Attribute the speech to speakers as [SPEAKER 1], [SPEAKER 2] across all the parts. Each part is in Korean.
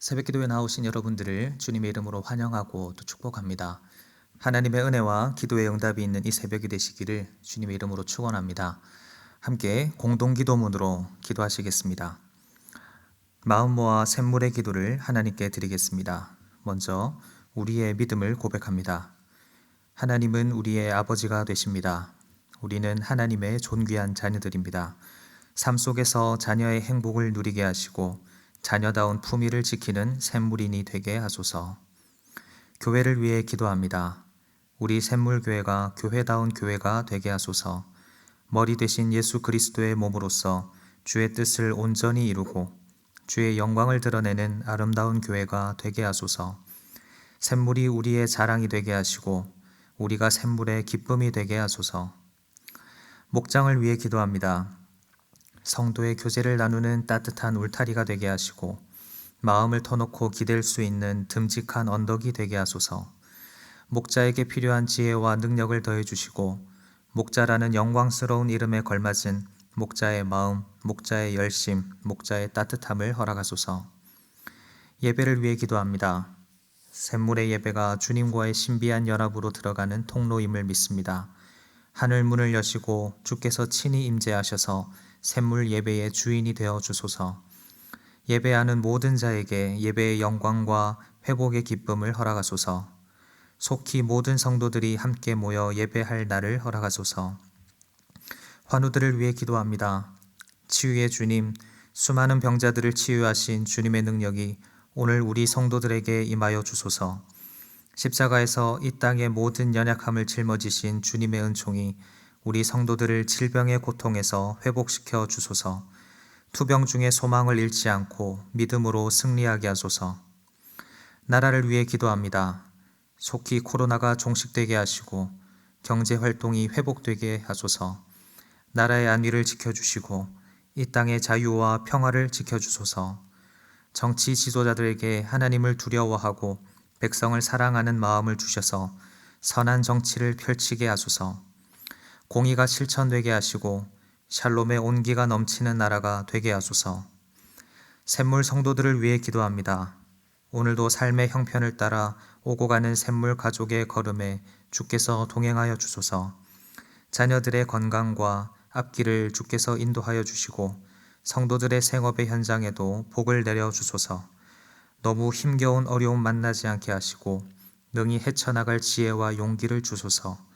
[SPEAKER 1] 새벽 기도에 나오신 여러분들을 주님의 이름으로 환영하고 또 축복합니다. 하나님의 은혜와 기도의 응답이 있는 이 새벽이 되시기를 주님의 이름으로 축원합니다. 함께 공동 기도문으로 기도하시겠습니다. 마음 모아 샘물의 기도를 하나님께 드리겠습니다. 먼저 우리의 믿음을 고백합니다. 하나님은 우리의 아버지가 되십니다. 우리는 하나님의 존귀한 자녀들입니다. 삶 속에서 자녀의 행복을 누리게 하시고 자녀다운 품위를 지키는 샘물인이 되게 하소서. 교회를 위해 기도합니다. 우리 샘물교회가 교회다운 교회가 되게 하소서. 머리 대신 예수 그리스도의 몸으로서 주의 뜻을 온전히 이루고 주의 영광을 드러내는 아름다운 교회가 되게 하소서. 샘물이 우리의 자랑이 되게 하시고 우리가 샘물의 기쁨이 되게 하소서. 목장을 위해 기도합니다. 성도의 교제를 나누는 따뜻한 울타리가 되게 하시고 마음을 터놓고 기댈 수 있는 듬직한 언덕이 되게 하소서. 목자에게 필요한 지혜와 능력을 더해 주시고 목자라는 영광스러운 이름에 걸맞은 목자의 마음, 목자의 열심, 목자의 따뜻함을 허락하소서. 예배를 위해 기도합니다. 샘물의 예배가 주님과의 신비한 연합으로 들어가는 통로임을 믿습니다. 하늘 문을 여시고 주께서 친히 임재하셔서 샘물 예배의 주인이 되어 주소서. 예배하는 모든 자에게 예배의 영광과 회복의 기쁨을 허락하소서. 속히 모든 성도들이 함께 모여 예배할 날을 허락하소서. 환우들을 위해 기도합니다. 치유의 주님, 수많은 병자들을 치유하신 주님의 능력이 오늘 우리 성도들에게 임하여 주소서. 십자가에서 이 땅의 모든 연약함을 짊어지신 주님의 은총이 우리 성도들을 질병의 고통에서 회복시켜 주소서. 투병 중에 소망을 잃지 않고 믿음으로 승리하게 하소서. 나라를 위해 기도합니다. 속히 코로나가 종식되게 하시고 경제 활동이 회복되게 하소서. 나라의 안위를 지켜주시고 이 땅의 자유와 평화를 지켜주소서. 정치 지도자들에게 하나님을 두려워하고 백성을 사랑하는 마음을 주셔서 선한 정치를 펼치게 하소서. 공의가 실천되게 하시고 샬롬의 온기가 넘치는 나라가 되게 하소서. 샘물 성도들을 위해 기도합니다. 오늘도 삶의 형편을 따라 오고 가는 샘물 가족의 걸음에 주께서 동행하여 주소서. 자녀들의 건강과 앞길을 주께서 인도하여 주시고 성도들의 생업의 현장에도 복을 내려 주소서. 너무 힘겨운 어려움 만나지 않게 하시고 능히 헤쳐나갈 지혜와 용기를 주소서.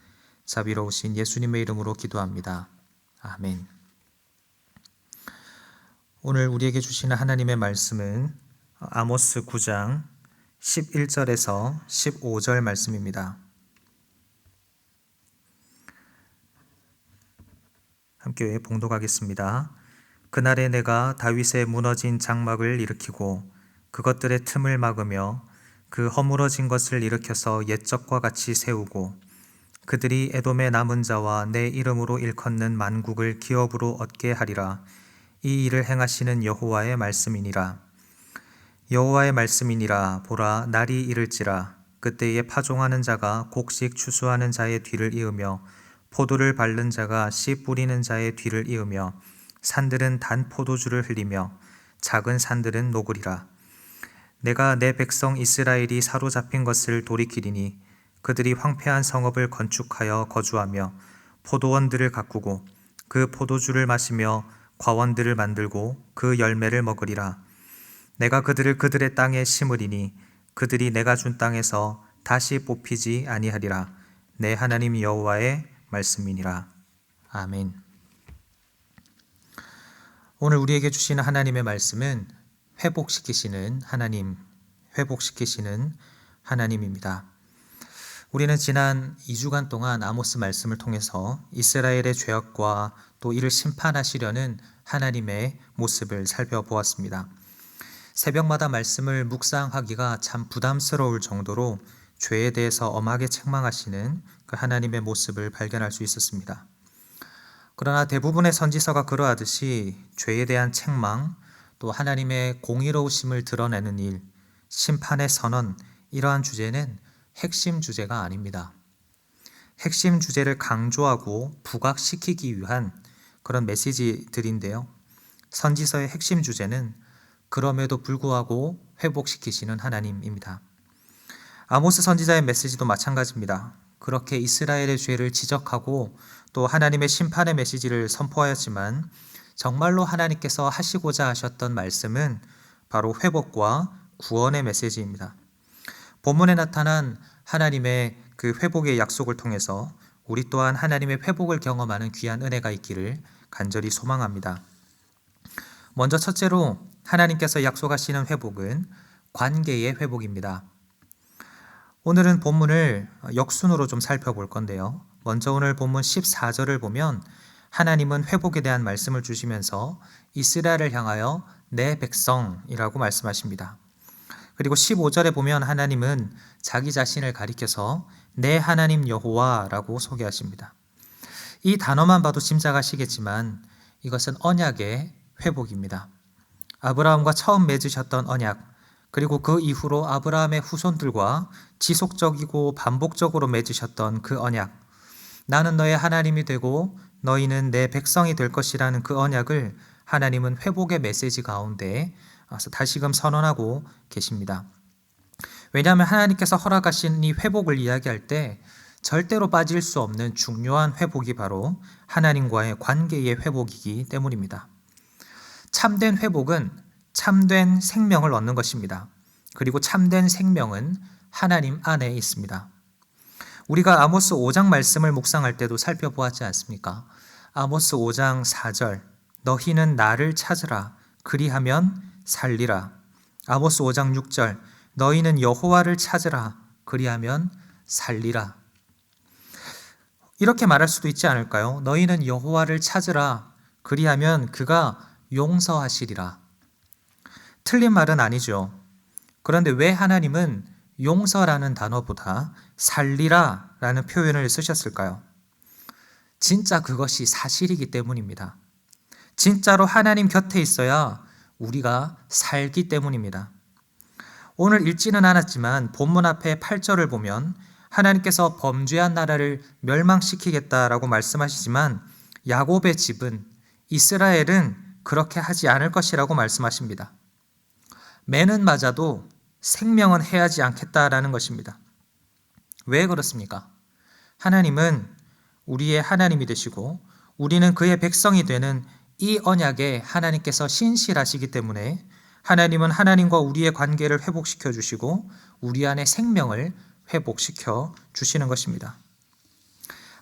[SPEAKER 1] 자비로우신 예수님의 이름으로 기도합니다. 아멘. 오늘 우리에게 주시는 하나님의 말씀은 아모스 9장 11절에서 15절 말씀입니다. 함께 봉독하겠습니다. 그날에 내가 다윗의 무너진 장막을 일으키고 그것들의 틈을 막으며 그 허물어진 것을 일으켜서 옛적과 같이 세우고 그들이 에돔의 남은 자와 내 이름으로 일컫는 만국을 기업으로 얻게 하리라. 이 일을 행하시는 여호와의 말씀이니라. 여호와의 말씀이니라. 보라 날이 이를지라. 그때에 파종하는 자가 곡식 추수하는 자의 뒤를 이으며 포도를 밟는 자가 씨 뿌리는 자의 뒤를 이으며 산들은 단 포도주를 흘리며 작은 산들은 녹으리라. 내가 내 백성 이스라엘이 사로잡힌 것을 돌이키리니 그들이 황폐한 성읍을 건축하여 거주하며 포도원들을 가꾸고 그 포도주를 마시며 과원들을 만들고 그 열매를 먹으리라. 내가 그들을 그들의 땅에 심으리니 그들이 내가 준 땅에서 다시 뽑히지 아니하리라. 내 하나님 여호와의 말씀이니라. 아멘. 오늘 우리에게 주시는 하나님의 말씀은 회복시키시는 하나님, 회복시키시는 하나님입니다. 우리는 지난 2주간 동안 아모스 말씀을 통해서 이스라엘의 죄악과 또 이를 심판하시려는 하나님의 모습을 살펴보았습니다. 새벽마다 말씀을 묵상하기가 참 부담스러울 정도로 죄에 대해서 엄하게 책망하시는 그 하나님의 모습을 발견할 수 있었습니다. 그러나 대부분의 선지서가 그러하듯이 죄에 대한 책망, 또 하나님의 공의로우심을 드러내는 일, 심판의 선언, 이러한 주제는 핵심 주제가 아닙니다. 핵심 주제를 강조하고 부각시키기 위한 그런 메시지들인데요. 선지서의 핵심 주제는 그럼에도 불구하고 회복시키시는 하나님입니다. 아모스 선지자의 메시지도 마찬가지입니다. 그렇게 이스라엘의 죄를 지적하고 또 하나님의 심판의 메시지를 선포하였지만 정말로 하나님께서 하시고자 하셨던 말씀은 바로 회복과 구원의 메시지입니다. 본문에 나타난 하나님의 그 회복의 약속을 통해서 우리 또한 하나님의 회복을 경험하는 귀한 은혜가 있기를 간절히 소망합니다. 먼저 첫째로 하나님께서 약속하시는 회복은 관계의 회복입니다. 오늘은 본문을 역순으로 좀 살펴볼 건데요. 먼저 오늘 본문 14절을 보면 하나님은 회복에 대한 말씀을 주시면서 이스라엘을 향하여 내 백성이라고 말씀하십니다. 그리고 15절에 보면 하나님은 자기 자신을 가리켜서 내 하나님 여호와라고 소개하십니다. 이 단어만 봐도 짐작하시겠지만 이것은 언약의 회복입니다. 아브라함과 처음 맺으셨던 언약, 그리고 그 이후로 아브라함의 후손들과 지속적이고 반복적으로 맺으셨던 그 언약, 나는 너의 하나님이 되고 너희는 내 백성이 될 것이라는 그 언약을 하나님은 회복의 메시지 가운데 다시금 선언하고 계십니다. 왜냐하면 하나님께서 허락하신 이 회복을 이야기할 때 절대로 빠질 수 없는 중요한 회복이 바로 하나님과의 관계의 회복이기 때문입니다. 참된 회복은 참된 생명을 얻는 것입니다. 그리고 참된 생명은 하나님 안에 있습니다. 우리가 아모스 5장 말씀을 묵상할 때도 살펴보았지 않습니까? 아모스 5장 4절 너희는 나를 찾으라 그리하면 살리라. 아모스 5장 6절 너희는 여호와를 찾으라 그리하면 살리라. 이렇게 말할 수도 있지 않을까요? 너희는 여호와를 찾으라 그리하면 그가 용서하시리라. 틀린 말은 아니죠. 그런데 왜 하나님은 용서라는 단어보다 살리라 라는 표현을 쓰셨을까요? 진짜 그것이 사실이기 때문입니다. 진짜로 하나님 곁에 있어야 우리가 살기 때문입니다. 오늘 읽지는 않았지만 본문 앞에 8절을 보면 하나님께서 범죄한 나라를 멸망시키겠다라고 말씀하시지만 야곱의 집은 이스라엘은 그렇게 하지 않을 것이라고 말씀하십니다. 매는 맞아도 생명은 해하지 않겠다라는 것입니다. 왜 그렇습니까? 하나님은 우리의 하나님이 되시고 우리는 그의 백성이 되는 이 언약에 하나님께서 신실하시기 때문에 하나님은 하나님과 우리의 관계를 회복시켜 주시고 우리 안에 생명을 회복시켜 주시는 것입니다.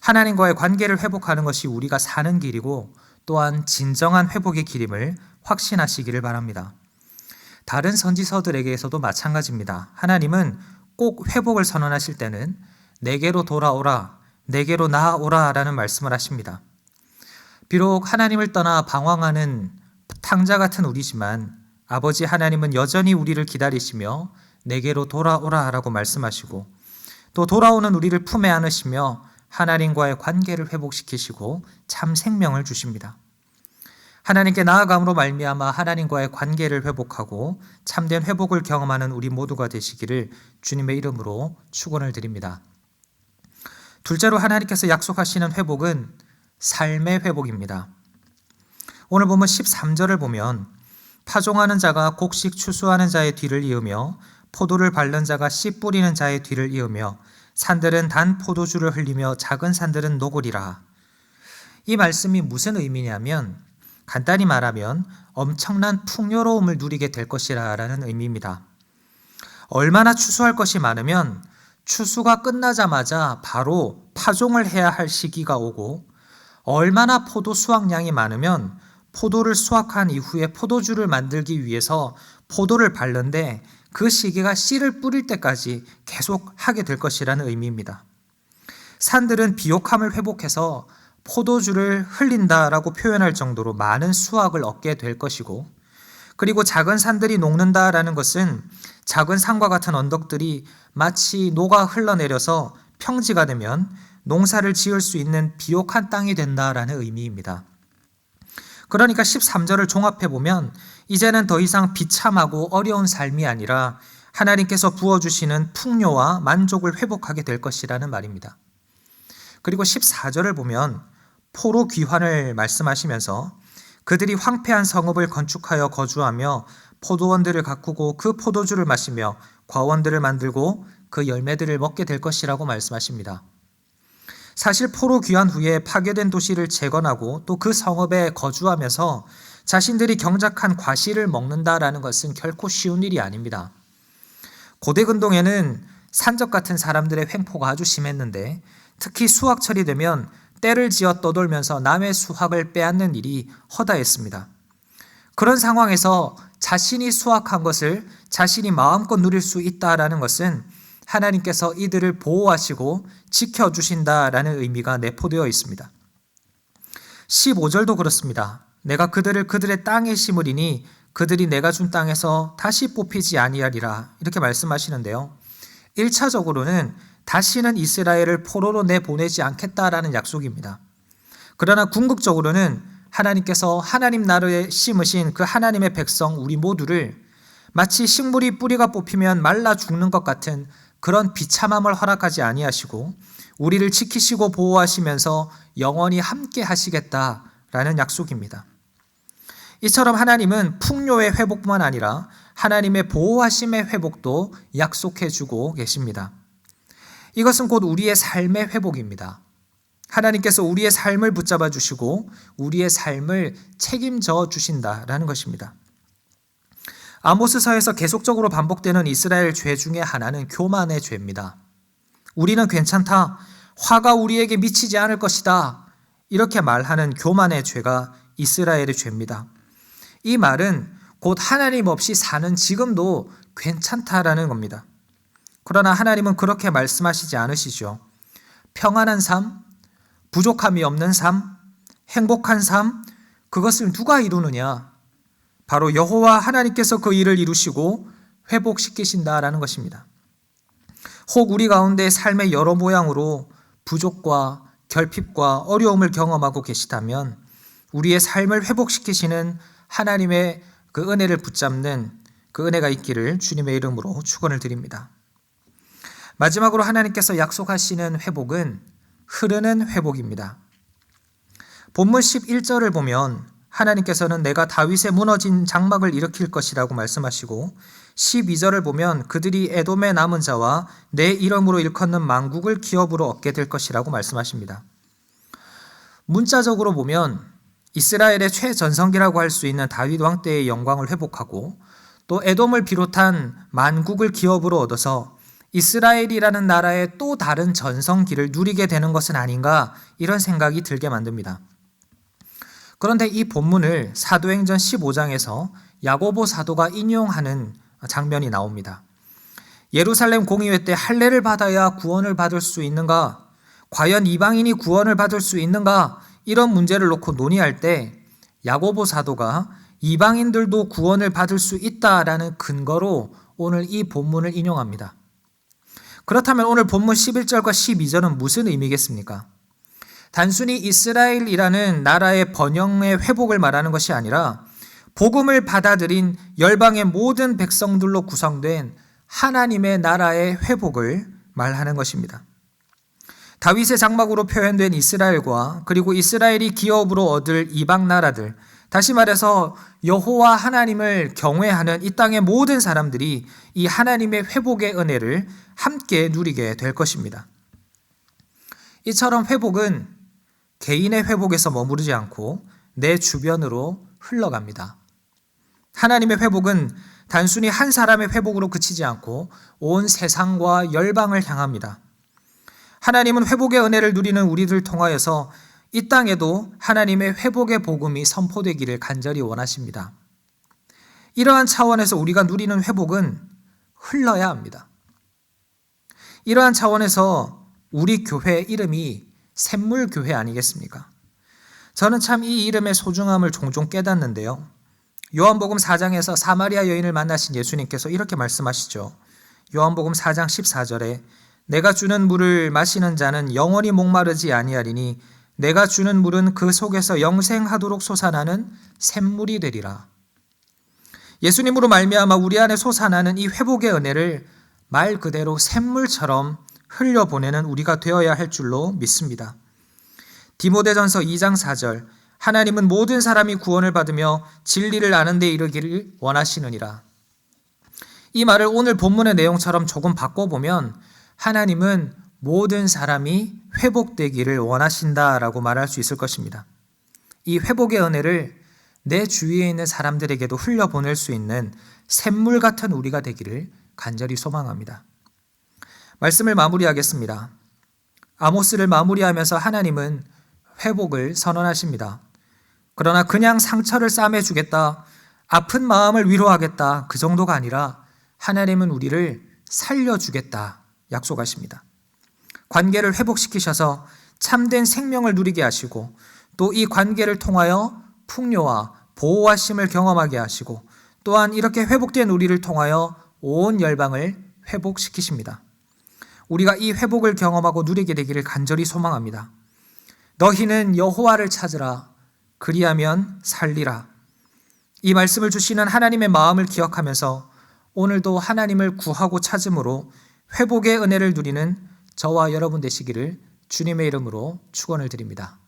[SPEAKER 1] 하나님과의 관계를 회복하는 것이 우리가 사는 길이고 또한 진정한 회복의 길임을 확신하시기를 바랍니다. 다른 선지서들에게서도 마찬가지입니다. 하나님은 꼭 회복을 선언하실 때는 내게로 돌아오라, 내게로 나아오라 라는 말씀을 하십니다. 비록 하나님을 떠나 방황하는 탕자 같은 우리지만 아버지 하나님은 여전히 우리를 기다리시며 내게로 돌아오라 라고 말씀하시고 또 돌아오는 우리를 품에 안으시며 하나님과의 관계를 회복시키시고 참 생명을 주십니다. 하나님께 나아감으로 말미암아 하나님과의 관계를 회복하고 참된 회복을 경험하는 우리 모두가 되시기를 주님의 이름으로 축원을 드립니다. 둘째로 하나님께서 약속하시는 회복은 삶의 회복입니다. 오늘 보면 13절을 보면 파종하는 자가 곡식 추수하는 자의 뒤를 이으며 포도를 밟는 자가 씨 뿌리는 자의 뒤를 이으며 산들은 단 포도주를 흘리며 작은 산들은 녹으리라. 이 말씀이 무슨 의미냐면 간단히 말하면 엄청난 풍요로움을 누리게 될 것이라는 의미입니다. 얼마나 추수할 것이 많으면 추수가 끝나자마자 바로 파종을 해야 할 시기가 오고 얼마나 포도 수확량이 많으면 포도를 수확한 이후에 포도주를 만들기 위해서 포도를 밟는데 그 시기가 씨를 뿌릴 때까지 계속 하게 될 것이라는 의미입니다. 산들은 비옥함을 회복해서 포도주를 흘린다라고 표현할 정도로 많은 수확을 얻게 될 것이고, 그리고 작은 산들이 녹는다라는 것은 작은 산과 같은 언덕들이 마치 녹아 흘러내려서 평지가 되면 농사를 지을 수 있는 비옥한 땅이 된다라는 의미입니다. 그러니까 13절을 종합해 보면 이제는 더 이상 비참하고 어려운 삶이 아니라 하나님께서 부어주시는 풍요와 만족을 회복하게 될 것이라는 말입니다. 그리고 14절을 보면 포로 귀환을 말씀하시면서 그들이 황폐한 성읍을 건축하여 거주하며 포도원들을 가꾸고 그 포도주를 마시며 과원들을 만들고 그 열매들을 먹게 될 것이라고 말씀하십니다. 사실 포로 귀환 후에 파괴된 도시를 재건하고 또 그 성읍에 거주하면서 자신들이 경작한 과실을 먹는다라는 것은 결코 쉬운 일이 아닙니다. 고대 근동에는 산적 같은 사람들의 횡포가 아주 심했는데 특히 수확철이 되면 때를 지어 떠돌면서 남의 수확을 빼앗는 일이 허다했습니다. 그런 상황에서 자신이 수확한 것을 자신이 마음껏 누릴 수 있다라는 것은 하나님께서 이들을 보호하시고 지켜주신다라는 의미가 내포되어 있습니다. 15절도 그렇습니다. 내가 그들을 그들의 땅에 심으리니 그들이 내가 준 땅에서 다시 뽑히지 아니하리라. 이렇게 말씀하시는데요. 1차적으로는 다시는 이스라엘을 포로로 내보내지 않겠다라는 약속입니다. 그러나 궁극적으로는 하나님께서 하나님 나라에 심으신 그 하나님의 백성 우리 모두를 마치 식물이 뿌리가 뽑히면 말라 죽는 것 같은 그런 비참함을 허락하지 아니하시고 우리를 지키시고 보호하시면서 영원히 함께 하시겠다라는 약속입니다. 이처럼 하나님은 풍요의 회복뿐만 아니라 하나님의 보호하심의 회복도 약속해 주고 계십니다. 이것은 곧 우리의 삶의 회복입니다. 하나님께서 우리의 삶을 붙잡아 주시고 우리의 삶을 책임져 주신다라는 것입니다. 아모스서에서 계속적으로 반복되는 이스라엘 죄 중에 하나는 교만의 죄입니다. 우리는 괜찮다. 화가 우리에게 미치지 않을 것이다. 이렇게 말하는 교만의 죄가 이스라엘의 죄입니다. 이 말은 곧 하나님 없이 사는 지금도 괜찮다라는 겁니다. 그러나 하나님은 그렇게 말씀하시지 않으시죠. 평안한 삶, 부족함이 없는 삶, 행복한 삶, 그것을 누가 이루느냐? 바로 여호와 하나님께서 그 일을 이루시고 회복시키신다라는 것입니다. 혹 우리 가운데 삶의 여러 모양으로 부족과 결핍과 어려움을 경험하고 계시다면 우리의 삶을 회복시키시는 하나님의 그 은혜를 붙잡는 그 은혜가 있기를 주님의 이름으로 축원을 드립니다. 마지막으로 하나님께서 약속하시는 회복은 흐르는 회복입니다. 본문 11절을 보면 하나님께서는 내가 다윗의 무너진 장막을 일으킬 것이라고 말씀하시고 12절을 보면 그들이 에돔의 남은 자와 내 이름으로 일컫는 망국을 기업으로 얻게 될 것이라고 말씀하십니다. 문자적으로 보면 이스라엘의 최전성기라고 할 수 있는 다윗 왕 때의 영광을 회복하고 또 에돔을 비롯한 만국을 기업으로 얻어서 이스라엘이라는 나라의 또 다른 전성기를 누리게 되는 것은 아닌가 이런 생각이 들게 만듭니다. 그런데 이 본문을 사도행전 15장에서 야고보 사도가 인용하는 장면이 나옵니다. 예루살렘 공의회 때 할례를 받아야 구원을 받을 수 있는가? 과연 이방인이 구원을 받을 수 있는가? 이런 문제를 놓고 논의할 때 야고보 사도가 이방인들도 구원을 받을 수 있다라는 근거로 오늘 이 본문을 인용합니다. 그렇다면 오늘 본문 11절과 12절은 무슨 의미겠습니까? 단순히 이스라엘이라는 나라의 번영의 회복을 말하는 것이 아니라 복음을 받아들인 열방의 모든 백성들로 구성된 하나님의 나라의 회복을 말하는 것입니다. 다윗의 장막으로 표현된 이스라엘과 그리고 이스라엘이 기업으로 얻을 이방 나라들, 다시 말해서 여호와 하나님을 경외하는 이 땅의 모든 사람들이 이 하나님의 회복의 은혜를 함께 누리게 될 것입니다. 이처럼 회복은 개인의 회복에서 머무르지 않고 내 주변으로 흘러갑니다. 하나님의 회복은 단순히 한 사람의 회복으로 그치지 않고 온 세상과 열방을 향합니다. 하나님은 회복의 은혜를 누리는 우리들 통하여서 이 땅에도 하나님의 회복의 복음이 선포되기를 간절히 원하십니다. 이러한 차원에서 우리가 누리는 회복은 흘러야 합니다. 이러한 차원에서 우리 교회 이름이 샘물교회 아니겠습니까? 저는 참 이 이름의 소중함을 종종 깨닫는데요. 요한복음 4장에서 사마리아 여인을 만나신 예수님께서 이렇게 말씀하시죠. 요한복음 4장 14절에 내가 주는 물을 마시는 자는 영원히 목마르지 아니하리니 내가 주는 물은 그 속에서 영생하도록 솟아나는 샘물이 되리라. 예수님으로 말미암아 우리 안에 솟아나는 이 회복의 은혜를 말 그대로 샘물처럼 흘려보내는 우리가 되어야 할 줄로 믿습니다. 디모데전서 2장 4절 하나님은 모든 사람이 구원을 받으며 진리를 아는 데 이르기를 원하시느니라. 이 말을 오늘 본문의 내용처럼 조금 바꿔보면 하나님은 모든 사람이 회복되기를 원하신다라고 말할 수 있을 것입니다. 이 회복의 은혜를 내 주위에 있는 사람들에게도 흘려보낼 수 있는 샘물 같은 우리가 되기를 간절히 소망합니다. 말씀을 마무리하겠습니다. 아모스를 마무리하면서 하나님은 회복을 선언하십니다. 그러나 그냥 상처를 싸매주겠다, 아픈 마음을 위로하겠다, 그 정도가 아니라 하나님은 우리를 살려주겠다 약속하십니다. 관계를 회복시키셔서 참된 생명을 누리게 하시고 또 이 관계를 통하여 풍요와 보호하심을 경험하게 하시고 또한 이렇게 회복된 우리를 통하여 온 열방을 회복시키십니다. 우리가 이 회복을 경험하고 누리게 되기를 간절히 소망합니다. 너희는 여호와를 찾으라 그리하면 살리라. 이 말씀을 주시는 하나님의 마음을 기억하면서 오늘도 하나님을 구하고 찾음으로 회복의 은혜를 누리는 저와 여러분 되시기를 주님의 이름으로 축원을 드립니다.